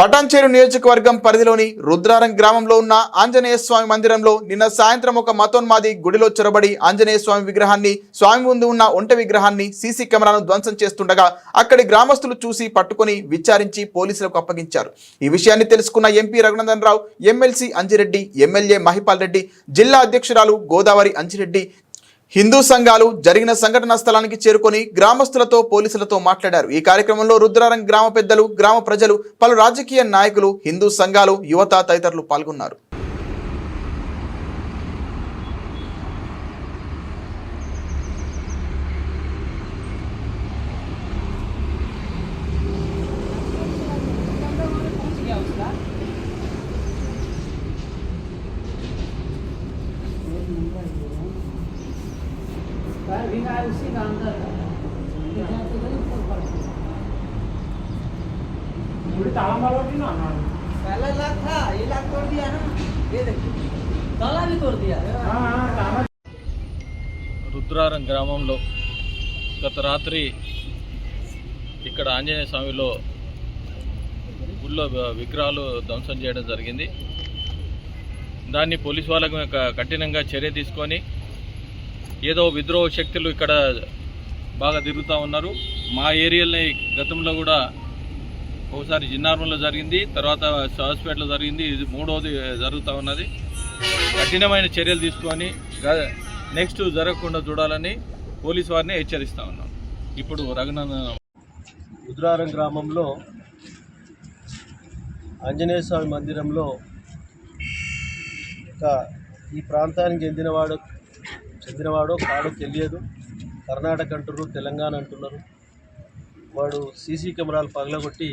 పటాన్చేరు నియోజకవర్గం పరిధిలోని రుద్రారం గ్రామంలో ఉన్న ఆంజనేయ స్వామి మందిరంలో నిన్న సాయంత్రం ఒక మతోన్మాది గుడిలో చొరబడి ఆంజనేయ స్వామి విగ్రహాన్ని స్వామి ముందు ఉన్న ఒంట విగ్రహాన్ని సీసీ కెమెరాను ధ్వంసం చేస్తుండగా అక్కడి గ్రామస్తులు చూసి పట్టుకొని విచారించి పోలీసులకు అప్పగించారు. ఈ విషయాన్ని తెలుసుకున్న MP Raghunandan Rao MLC Anjireddy MLA Mahipal Reddy జిల్లా అధ్యక్షురాలు గోదావరి అంజిరెడ్డి హిందూ సంఘాలు జరిగిన సంఘటనా స్థలానికి చేరుకొని గ్రామస్తులతో పోలీసులతో మాట్లాడారు. ఈ కార్యక్రమంలో రుద్రారం గ్రామ పెద్దలు గ్రామ ప్రజలు పలు రాజకీయ నాయకులు హిందూ సంఘాలు యువత తదితరులు పాల్గొన్నారు. पूरी ताला मारो की ना ना पहला लाख था ये लाख तोड़ दिया ना ये देखिए ताला भी तोड़ दिया हाँ हाँ ताला రుద్రారం గ్రామంలో గత రాత్రి ఇక్కడ ఆంజనేయ స్వామిలో గుళ్ళో వ- విగ్రహాలు ధ్వంసం చేయడం జరిగింది దాన్ని పోలీస్ వాళ్ళకు క- కఠినంగా చర్య తీసుకొని ఏదో విద్రోహ శక్తులు ఇక్కడ బాగా తిరుగుతూ ఉన్నారు. మా ఏరియాలో గతంలో కూడా ఒకసారి జిన్నారంలో జరిగింది తర్వాత సాస్పేటలో జరిగింది. ఇది మూడవది జరుగుతూ ఉన్నది. కఠినమైన చర్యలు తీసుకొని నెక్స్ట్ జరగకుండా చూడాలని పోలీస్ వారిని హెచ్చరిస్తూ ఉన్నాం. ఇప్పుడు రఘునందన రుద్రారం గ్రామంలో ఆంజనేయ స్వామి మందిరంలో ఒక ఈ ప్రాంతానికి చెందినవాడు చెందినవాడో కాడో తెలియదు. కర్ణాటక అంటున్నారు తెలంగాణ అంటున్నారు. వాడు సీసీ కెమెరాలు పగలగొట్టి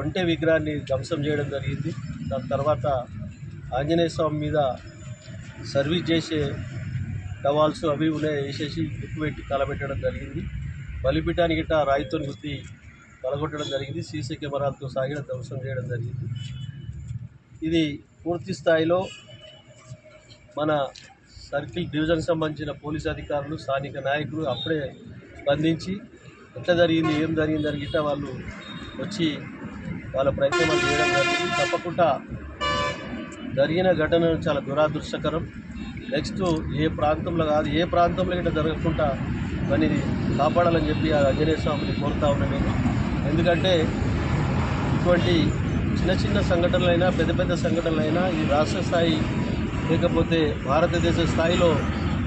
ఒంటె విగ్రహాన్ని ధ్వంసం చేయడం జరిగింది. దాని తర్వాత ఆంజనేయ స్వామి మీద సర్వీస్ చేసే టవాల్స్ అవి ఉన్నాయి వేసేసి గుర్తు పెట్టి కలబెట్టడం జరిగింది. బలిపీఠానికి గిట్ట రాయితో గుర్తి తలగొట్టడం జరిగింది. సీసీ కెమెరాలతో సాగిన ధ్వంసం చేయడం జరిగింది. ఇది పూర్తి స్థాయిలో మన సర్కిల్ డివిజన్ సంబంధించిన పోలీస్ అధికారులు స్థానిక నాయకులు అప్పుడే స్పందించి ఎట్లా జరిగింది ఏం జరిగింది అని గిట్ట వాళ్ళు వచ్చి వాళ్ళ ప్రయత్నం చేయడం జరిగింది. తప్పకుండా జరిగిన ఘటన చాలా దురాదృష్టకరం. నెక్స్ట్ ఏ ప్రాంతంలో కాదు ఏ ప్రాంతంలో గిట్ట జరగకుండా దాన్ని కాపాడాలని చెప్పి ఆ ఆంజనేయ స్వామిని కోరుతా ఉన్నాను నేను ఎందుకంటే ఇటువంటి చిన్న చిన్న సంఘటనలైనా పెద్ద పెద్ద సంఘటనలైనా ఈ రాష్ట్ర స్థాయి లేకపోతే భారతదేశ స్థాయిలో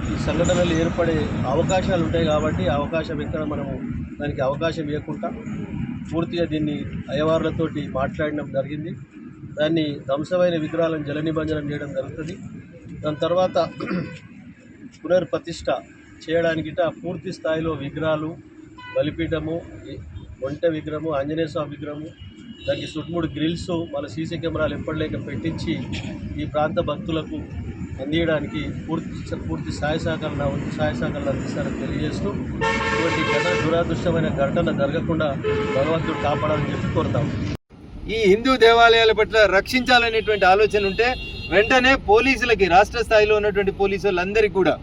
ఈ సంఘటనలు ఏర్పడే అవకాశాలు ఉంటాయి కాబట్టి అవకాశం ఎక్కడ మనము దానికి అవకాశం ఇవ్వకుండా పూర్తిగా దీన్ని అయ్యవార్లతోటి మాట్లాడడం జరిగింది. దాన్ని ధ్వంసమైన విగ్రహాలను జల నిబంధనం చేయడం జరుగుతుంది. దాని తర్వాత పునర్ప్రతిష్ట చేయడానికి పూర్తి స్థాయిలో విగ్రహాలు బలిపీఠము ఒంట ఒంటె విగ్రహము ఆంజనేయ స్వామి విగ్రహము దానికి సుట్ముడు గ్రిల్స్ వాళ్ళ సీసీ కెమెరాలు ఎప్పటిలేక పెట్టించి ఈ ప్రాంత భక్తులకు అందియడానికి పూర్తి పూర్తి సహాయ ఉంది నా వంతు సహాయ అందిస్తారని తెలియజేస్తూ ఇటువంటి ఘటన దురాదృష్టమైన ఘటన జరగకుండా భగవంతుడు కాపాడాలని చెప్పి కోరుతాం. ఈ హిందూ దేవాలయాల పట్ల రక్షించాలనేటువంటి ఆలోచన ఉంటే వెంటనే పోలీసులకి రాష్ట్ర స్థాయిలో ఉన్నటువంటి పోలీసు వాళ్ళందరికీ కూడా.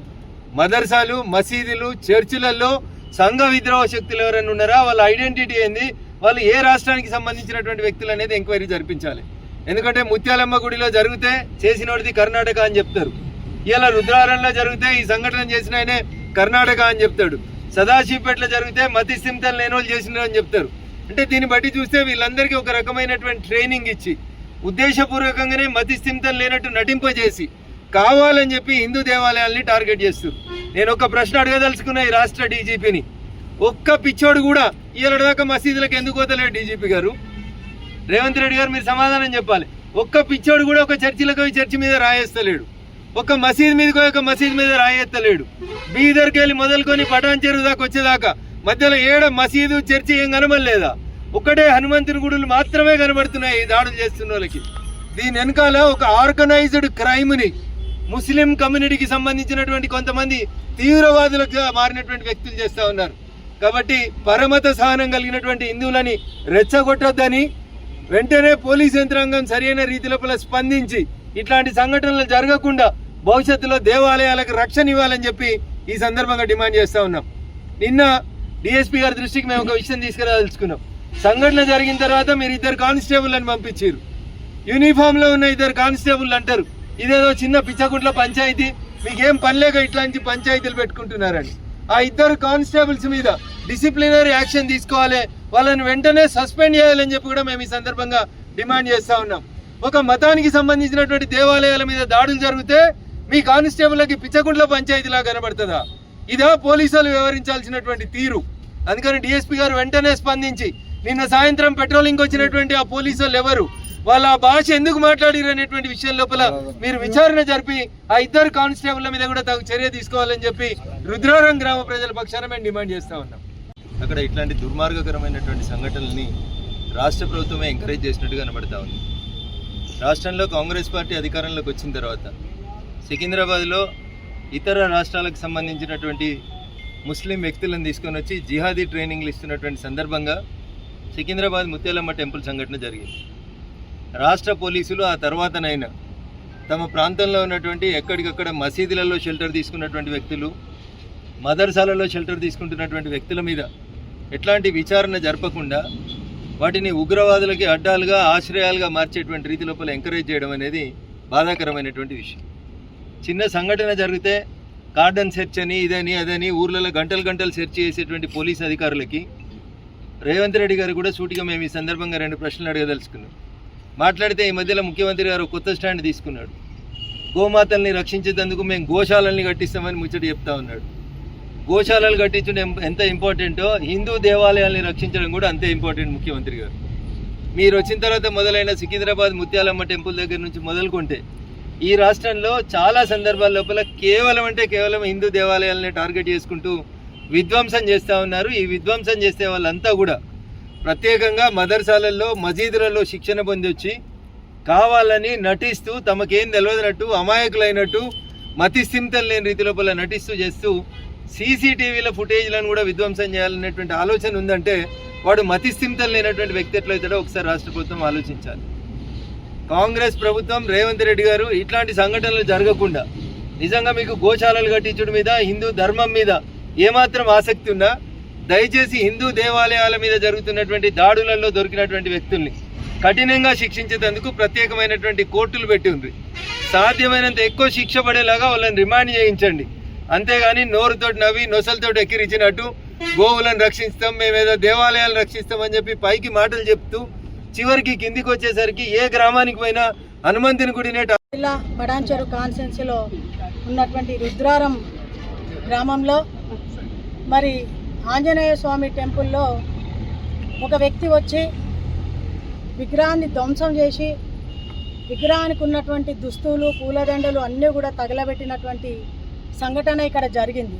మదర్సాలు మసీదులు చర్చిలలో సంఘ విద్రోహ శక్తులు ఎవరైనా ఉన్నారా? వాళ్ళ ఐడెంటిటీ ఏంది? వాళ్ళు ఏ రాష్ట్రానికి సంబంధించినటువంటి వ్యక్తులు అనేది ఎంక్వైరీ జరిపించాలి. ఎందుకంటే ముత్యాలమ్మ గుడిలో జరిగితే చేసినోడిది కర్ణాటక అని చెప్తారు. ఇలా రుద్రారంలో జరిగితే ఈ సంఘటన చేసిన ఆయనే కర్ణాటక అని చెప్తాడు. సదాశివపేటలో జరిగితే మతి సింతలు లేని వాళ్ళు చేసినారు అని చెప్తారు. అంటే దీన్ని బట్టి చూస్తే వీళ్ళందరికీ ఒక రకమైనటువంటి ట్రైనింగ్ ఇచ్చి ఉద్దేశపూర్వకంగానే మతి స్థిమితం లేనట్టు నటింపజేసి కావాలని చెప్పి హిందూ దేవాలయాల్ని టార్గెట్ చేస్తారు. నేను ఒక ప్రశ్న అడగదలుచుకున్న ఈ రాష్ట్ర డీజీపీని. ఒక్క పిచ్చోడు కూడా ఇవాళ దాకా మసీదులకు ఎందుకు పోతలేదు డీజీపీ గారు? రేవంత్ రెడ్డి గారు మీరు సమాధానం చెప్పాలి. ఒక్క పిచ్చోడు కూడా ఒక చర్చిలకు పోయి చర్చి మీద రాయేస్తలేడు. ఒక మసీద్ మీదకి ఒక మసీద్ మీద రాయేస్తలేడు. బీదర్కి వెళ్ళి మొదలుకొని పటాన్ చెరువు దాకా వచ్చేదాకా మధ్యలో ఏడ మసీదు చర్చి ఏం కనబడలేదా? ఒక్కటే హనుమంతుని గుడులు మాత్రమే కనబడుతున్నాయి ఈ దాడులు చేస్తున్న వాళ్ళకి. దీని వెనకాల ఒక ఆర్గనైజ్డ్ క్రైమ్ని ముస్లిం కమ్యూనిటీకి సంబంధించినటువంటి కొంతమంది తీవ్రవాదులకు మారినటువంటి వ్యక్తులు చేస్తూ ఉన్నారు. కాబట్టి పరమత సహనం కలిగినటువంటి హిందువులని రెచ్చగొట్టొద్దని వెంటనే పోలీస్ యంత్రాంగం సరైన రీతిలో స్పందించి ఇట్లాంటి సంఘటనలు జరగకుండా భవిష్యత్తులో దేవాలయాలకు రక్షణ ఇవ్వాలని చెప్పి ఈ సందర్భంగా డిమాండ్ చేస్తూ ఉన్నాం. నిన్న డిఎస్పీ గారి దృష్టికి మేము ఒక విషయం తీసుకురాదలుచుకున్నాం. సంఘటన జరిగిన తర్వాత మీరు ఇద్దరు కానిస్టేబుల్ని పంపించారు. యూనిఫామ్లో ఉన్న ఇద్దరు కానిస్టేబుల్ అంటారు. ఇదేదో చిన్న పిచ్చగుంట్ల పంచాయతీ. మీకేం పనిలేక ఇట్లాంటి పంచాయతీలు పెట్టుకుంటున్నారని. ఆ ఇద్దరు కానిస్టేబుల్స్ మీద డిసిప్లినరీ యాక్షన్ తీసుకోవాలి. వాళ్ళని వెంటనే సస్పెండ్ చేయాలని చెప్పి కూడా మేము ఈ సందర్భంగా డిమాండ్ చేస్తా ఉన్నాం. ఒక మతానికి సంబంధించినటువంటి దేవాలయాల మీద దాడులు జరిగితే మీ కానిస్టేబుల్కి పిచ్చగుంట్ల పంచాయతీలా కనబడుతుందా? ఇదా పోలీసులు వ్యవహరించాల్సినటువంటి తీరు. అందుకని డిఎస్పీ గారు వెంటనే స్పందించి నిన్న సాయంత్రం పెట్రోలింగ్ వచ్చినటువంటి ఆ పోలీసులు ఎవరు? వాళ్ళ భాష ఎందుకు మాట్లాడారు అనేటువంటి విషయం లోపల మీరు విచారణ జరిపి ఆ ఇద్దరు కానిస్టేబుల్ మీద కూడా తగు చర్య తీసుకోవాలని చెప్పి రుద్రారం గ్రామ ప్రజల పక్షాన మేము డిమాండ్ చేస్తా ఉన్నాం. అక్కడ ఇట్లాంటి దుర్మార్గకరమైనటువంటి సంఘటనల్ని రాష్ట్ర ప్రభుత్వమే ఎంకరేజ్ చేసినట్టు కనబడతా ఉంది. రాష్ట్రంలో కాంగ్రెస్ పార్టీ అధికారంలోకి వచ్చిన తర్వాత సికింద్రాబాద్లో ఇతర రాష్ట్రాలకు సంబంధించినటువంటి ముస్లిం వ్యక్తులను తీసుకొని వచ్చి జిహాదీ ట్రైనింగ్లు ఇస్తున్నటువంటి సందర్భంగా సికింద్రాబాద్ ముత్యాలమ్మ టెంపుల్ సంఘటన జరిగింది. రాష్ట్ర పోలీసులు ఆ తర్వాతనైనా తమ ప్రాంతంలో ఉన్నటువంటి ఎక్కడికక్కడ మసీదులలో షెల్టర్ తీసుకున్నటువంటి వ్యక్తులు మదర్సాలలో షెల్టర్ తీసుకుంటున్నటువంటి వ్యక్తుల మీద ఎట్లాంటి విచారణ జరపకుండా వాటిని ఉగ్రవాదులకి అడ్డాలుగా ఆశ్రయాలుగా మార్చేటువంటి రీతి లోపల ఎంకరేజ్ చేయడం అనేది బాధాకరమైనటువంటి విషయం. చిన్న సంఘటన జరిగితే కార్డన్ సెర్చ్ అని ఇదని అదని ఊర్లలో గంటలు గంటలు సెర్చ్ చేసేటువంటి పోలీస్ అధికారులకి రేవంత్ రెడ్డి గారు కూడా సూటిగా మేము ఈ సందర్భంగా రెండు ప్రశ్నలు అడగదలుచుకున్నాం. మాట్లాడితే ఈ మధ్యలో ముఖ్యమంత్రి గారు కొత్త స్టాండ్ తీసుకున్నాడు. గోమాతల్ని రక్షించేందుకు మేము గోశాలల్ని కట్టిస్తామని ముచ్చట చెప్తా ఉన్నాడు. గోశాలలు కట్టించడం ఎంత ఇంపార్టెంటో హిందూ దేవాలయాల్ని రక్షించడం కూడా అంతే ఇంపార్టెంట్ ముఖ్యమంత్రి గారు. మీరు వచ్చిన తర్వాత మొదలైన సికింద్రాబాద్ ముత్యాలమ్మ టెంపుల్ దగ్గర నుంచి మొదలుకుంటే ఈ రాష్ట్రంలో చాలా సందర్భాల లోపల కేవలం అంటే కేవలం హిందూ దేవాలయాలని టార్గెట్ చేసుకుంటూ విధ్వంసం చేస్తూ ఉన్నారు. ఈ విధ్వంసం చేసే వాళ్ళంతా కూడా ప్రత్యేకంగా మదర్సాలల్లో మసీదులలో శిక్షణ పొందొచ్చి కావాలని నటిస్తూ తమకేం తెలియదనట్టు అమాయకులైనట్టు మతిస్థిమితం లేని రీతి లోపల నటిస్తూ చేస్తూ సీసీటీవీల ఫుటేజ్లను కూడా విధ్వంసం చేయాలనేటువంటి ఆలోచన ఉందంటే వాడు మతిస్థిమితం లేనటువంటి వ్యక్తి ఎట్లయితాడో ఒకసారి రాష్ట్ర ప్రభుత్వం ఆలోచించాలి. కాంగ్రెస్ ప్రభుత్వం రేవంత్ రెడ్డి గారు ఇట్లాంటి సంఘటనలు జరగకుండా నిజంగా మీకు గోశాలలు కట్టించడం మీద హిందూ ధర్మం మీద ఏమాత్రం ఆసక్తి ఉన్నా దయచేసి హిందూ దేవాలయాల మీద జరుగుతున్నటువంటి దాడులలో దొరికినటువంటి వ్యక్తుల్ని కఠినంగా శిక్షించేందుకు ప్రత్యేకమైనటువంటి కోర్టులు పెట్టి ఉంది సాధ్యమైనంత ఎక్కువ శిక్ష పడేలాగా వాళ్ళని రిమాండ్ చేయించండి. అంతేగాని నోరుతోటి నవ్వి నొసలతోటి ఎక్కిరించినట్టు గోవులను రక్షిస్తాం మేమేదో దేవాలయాలు రక్షిస్తామని చెప్పి పైకి మాటలు చెప్తూ చివరికి కిందికి వచ్చేసరికి ఏ గ్రామానికి పోయినా హనుమంతుని గుడినే జిల్లా బడాంచెరు కాన్సెన్సీలో ఉన్నటువంటి రుద్రారం గ్రామంలో మరి ఆంజనేయ స్వామి టెంపుల్లో ఒక వ్యక్తి వచ్చి విగ్రహాన్ని ధ్వంసం చేసి విగ్రహానికి ఉన్నటువంటి దుస్తులు పూలదండలు అన్నీ కూడా తగలబెట్టినటువంటి సంఘటన ఇక్కడ జరిగింది.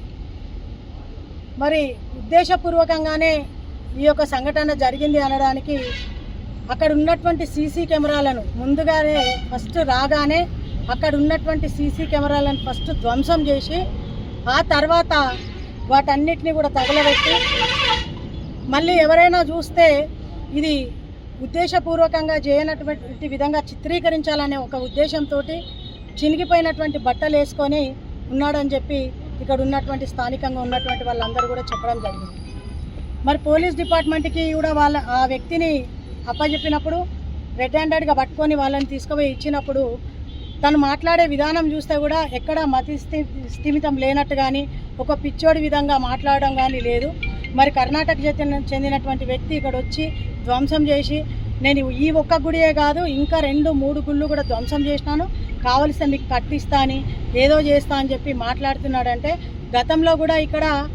మరి ఉద్దేశపూర్వకంగానే ఈ యొక్క సంఘటన జరిగింది అనడానికి అక్కడ ఉన్నటువంటి సీసీ కెమెరాలను ముందుగానే ఫస్ట్ రాగానే అక్కడ ఉన్నటువంటి సీసీ కెమెరాలను ఫస్ట్ ధ్వంసం చేసి ఆ తర్వాత వాటన్నిటిని కూడా తగలబెట్టి మళ్ళీ ఎవరైనా చూస్తే ఇది ఉద్దేశపూర్వకంగా చేయనటువంటి విధంగా చిత్రీకరించాలనే ఒక ఉద్దేశంతో చినిగిపోయినటువంటి బట్టలు వేసుకొని ఉన్నాడని చెప్పి ఇక్కడ ఉన్నటువంటి స్థానికంగా ఉన్నటువంటి వాళ్ళందరూ కూడా చెప్పడం జరిగింది. మరి పోలీస్ డిపార్ట్మెంట్కి కూడా వాళ్ళ ఆ వ్యక్తిని అప్పచెప్పినప్పుడు రెడ్ హ్యాండెడ్గా పట్టుకొని వాళ్ళని తీసుకుపోయి ఇచ్చినప్పుడు తను మాట్లాడే విధానం చూస్తే కూడా ఎక్కడ మతి స్థి- స్థిమితం లేనట్టు కానీ ఒక పిచ్చోడి విధంగా మాట్లాడడం కానీ లేదు. మరి కర్ణాటక చెందినటువంటి వ్యక్తి ఇక్కడ వచ్చి ధ్వంసం చేసి నేను ఈ ఒక్క గుడియే కాదు ఇంకా రెండు మూడు గుళ్ళు కూడా ధ్వంసం చేసినాను. కావలసిన మీకు కట్టిస్తా అని ఏదో చేస్తా అని చెప్పి మాట్లాడుతున్నాడంటే గతంలో కూడా ఇక్కడ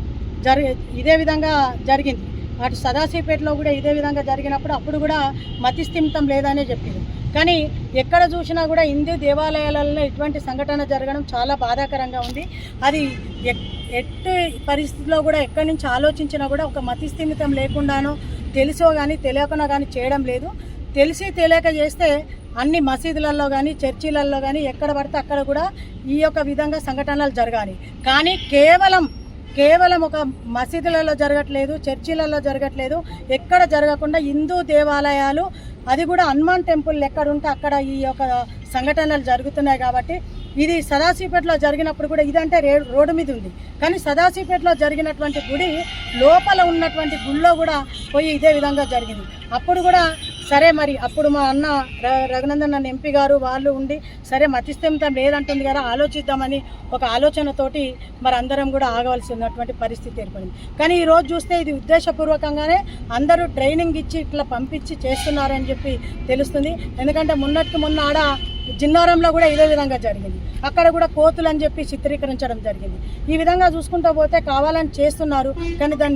జరి ఇదే విధంగా జరిగింది. అటు సదాశివపేటలో కూడా ఇదే విధంగా జరిగినప్పుడు అప్పుడు కూడా మతి స్థిమితం లేదనే చెప్పింది. కానీ ఎక్కడ చూసినా కూడా హిందూ దేవాలయాలలో ఇటువంటి సంఘటన జరగడం చాలా బాధాకరంగా ఉంది. అది ఎట్టి పరిస్థితిలో కూడా ఎక్కడి నుంచి ఆలోచించినా కూడా ఒక మతి స్థిమితం లేకుండానో తెలిసో కానీ తెలియకునో కానీ చేయడం లేదు. తెలిసి తెలియక చేస్తే అన్ని మసీదులలో కానీ చర్చిలలో కానీ ఎక్కడ పడితే అక్కడ కూడా ఈ యొక్క విధంగా సంఘటనలు జరగాలి. కానీ కేవలం కేవలం ఒక మసీదులలో జరగట్లేదు చర్చిలలో జరగట్లేదు ఎక్కడ జరగకుండా హిందూ దేవాలయాలు అది కూడా హనుమాన్ టెంపుల్ ఎక్కడ ఉంటే అక్కడ ఈ యొక్క సంఘటనలు జరుగుతున్నాయి కాబట్టి ఇది సదాశివపేటలో జరిగినప్పుడు కూడా ఇదంటే రే రోడ్డు మీద ఉంది. కానీ సదాశివపేటలో జరిగినటువంటి గుడి లోపల ఉన్నటువంటి గుడిలో కూడా పోయి ఇదే విధంగా జరిగింది. అప్పుడు కూడా సరే మరి అప్పుడు మా అన్న ర- రఘునందన్ అన్న ఎంపీ గారు వాళ్ళు ఉండి సరే మతిస్థిమితం లేదంటుంది కదా ఆలోచిద్దామని ఒక ఆలోచనతోటి మరి అందరం కూడా ఆగవలసి ఉన్నటువంటి పరిస్థితి ఏర్పడింది. కానీ ఈ రోజు చూస్తే ఇది ఉద్దేశపూర్వకంగానే అందరూ ట్రైనింగ్ ఇచ్చి ఇట్లా పంపించి చేస్తున్నారని చెప్పి తెలుస్తుంది. ఎందుకంటే మొన్నటికి మొన్న ఆడ జిన్నారంలో కూడా ఇదే విధంగా జరిగింది. అక్కడ కూడా కోతులు అని చెప్పి చిత్రీకరించడం జరిగింది. ఈ విధంగా చూసుకుంటూ పోతే కావాలని చేస్తున్నారు కానీ దాన్ని